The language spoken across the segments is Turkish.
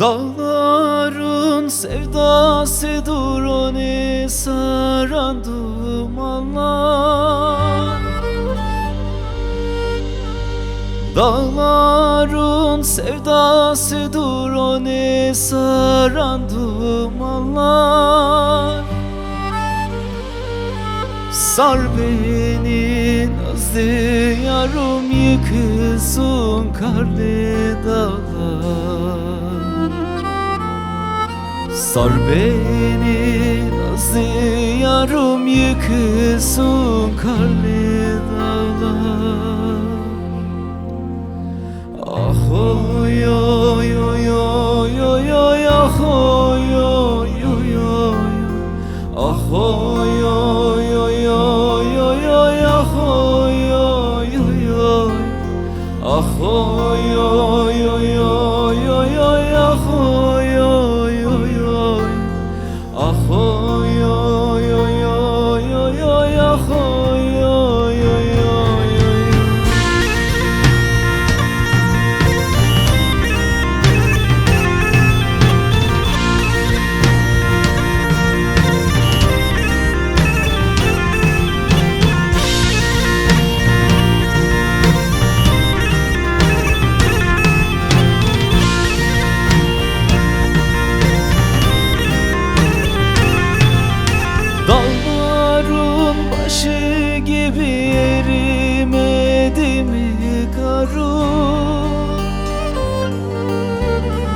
Dağların sevdasıdır onu saran dumanlar Dağların sevdasıdır onu saran dumanlar Sar beni nazlı yarım yıkılsın karlı dağlar Sar beni nazlı yarım yıkılsın karlı dağlar. Ah oy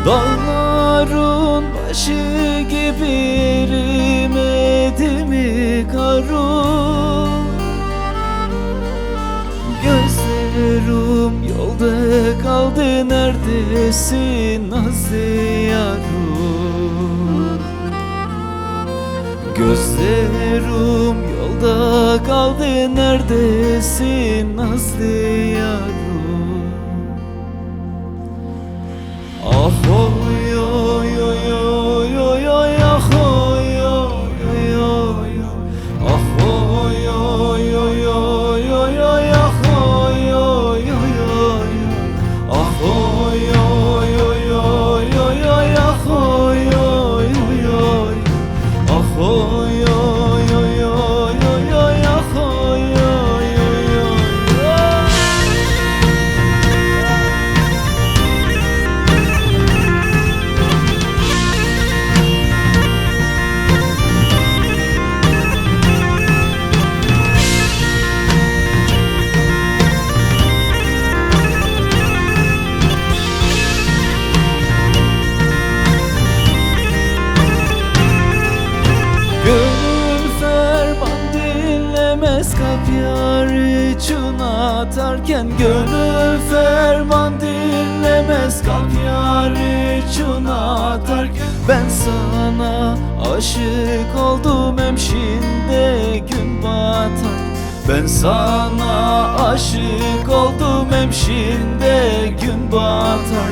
Dağların başı gibi erimedi mi karın Gözlerim yolda kaldı neredesin nazlı yarım Gözlerim yolda kaldı neredesin nazlı yarım için atarken Gönül ferman dinlemez. Kalp yar için atarken Ben sana aşık oldum hemşinde gün batar ben sana aşık oldum hemşinde gün batar